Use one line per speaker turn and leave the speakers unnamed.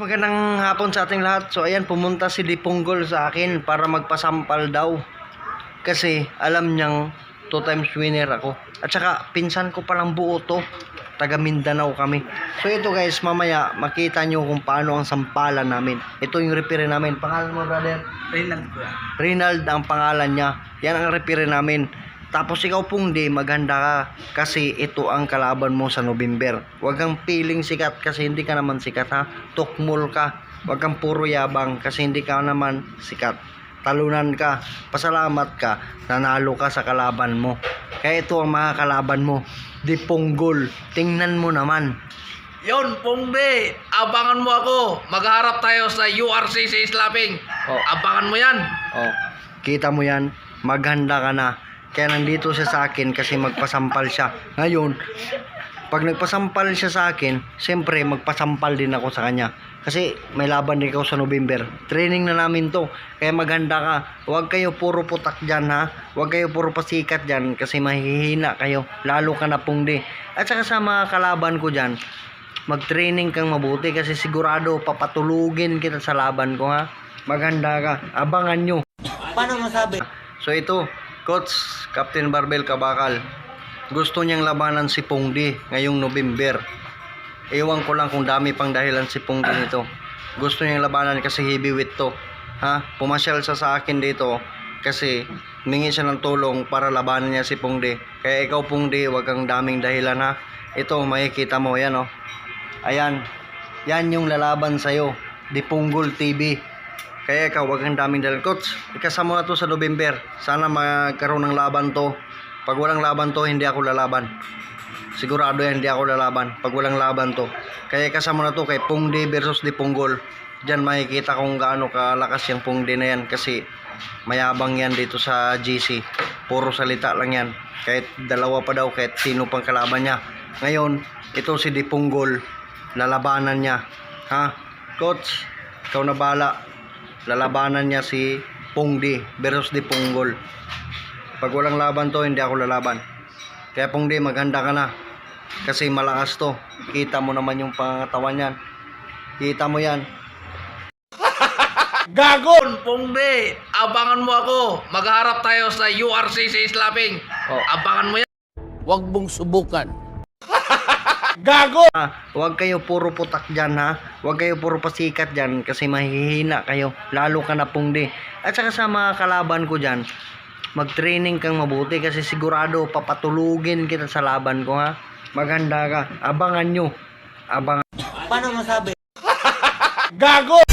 Magandang hapon sa ating lahat. So ayan, pumunta si Dipunggol sa akin para magpasampal daw. Kasi alam niyang two times winner ako. At saka pinsan ko palang buo to. Taga Mindanao kami. So ito guys, mamaya makita nyo kung paano ang sampalan namin. Ito yung repair namin. Pangalan mo brother?
Reynald ko.
Rinald ang pangalan niya. Yan ang repair namin. Tapos ikaw pong di, maganda ka kasi ito ang kalaban mo sa November. Huwag kang piling sikat kasi hindi ka naman sikat ha. Tukmol ka. Huwag kang puro yabang kasi hindi ka naman sikat. Talunan ka. Pasalamat ka. Nanalo ka sa kalaban mo. Kaya ito ang mga kalaban mo. Di punggol. Tingnan mo naman.
Yon, Pongde, abangan mo ako. Magharap tayo sa URCC Slapping.
Oh.
Abangan mo yan.
Oh, kita mo yan, maghanda ka na. Kaya nandito siya sa akin kasi magpasampal siya. Ngayon, pag nagpasampal siya sa akin, siyempre magpasampal din ako sa kanya. Kasi may laban din ako sa November. Training na namin to. Kaya maghanda ka. Huwag kayo puro putak dyan ha. Huwag kayo puro pasikat dyan kasi mahihina kayo. Lalo ka na pungdi. At saka sa mga kalaban ko dyan, mag-training kang mabuti kasi sigurado papatulugin kita sa laban ko ha. Maghanda ka. Abangan nyo.
Paano masabi?
So ito, Coach Captain Barbel Kabakal. Gusto niyang labanan si Pongdi ngayong November. Ewan ko lang kung dami pang dahilan si Pongdi nito. Gusto niyang labanan kasi heavyweight to. Ha? Pumasyal siya sa akin dito kasi mingi siya ng tulong para labanan niya si Pongdi. Kaya ikaw Pongdi, wag kang daming dahilan ha. Ito, makikita mo, yan oh. Ayan. Yan yung lalaban sa'yo. Dipunggol TV. Kaya ikaw, wag kang daming dahilan. Coach, ikasama na to sa November. Sana magkaroon ng laban to. Pag walang laban to, hindi ako lalaban. Sigurado yan, hindi ako lalaban. Pag walang laban to. Kaya ikasama na to kay Pungdi versus Dipunggol. Diyan makikita kung gaano kalakas yung Pungdi na yan. Kasi mayabang yan dito sa GC. Puro salita lang yan. Kahit dalawa pa daw, kahit sino pang kalaban niya. Ngayon, ito si Dipunggol. Lalabanan niya. Ha? Coach, ikaw na bala lalabanan niya si Pungdi versus di Punggol. Pag walang laban to, hindi ako lalaban. Kaya Pungdi, maghanda ka na. Kasi malakas to. Kita mo naman yung pangatawan yan. Kita mo yan.
Gagon, Pongde, abangan mo ako. Magharap tayo sa URCC Slapping.
Oh.
Abangan mo yan.
Huwag mong subukan.
Ah, huwag kayo puro putak dyan ha. Huwag kayo puro pasikat dyan kasi mahihina kayo. Lalo ka na Pungdi. At saka sa mga kalaban ko dyan, mag-training kang mabuti kasi sigurado papatulugin kita sa laban ko ha. Maghanda ka. Abangan nyo. Abangan.
Paano masabi?
Gago!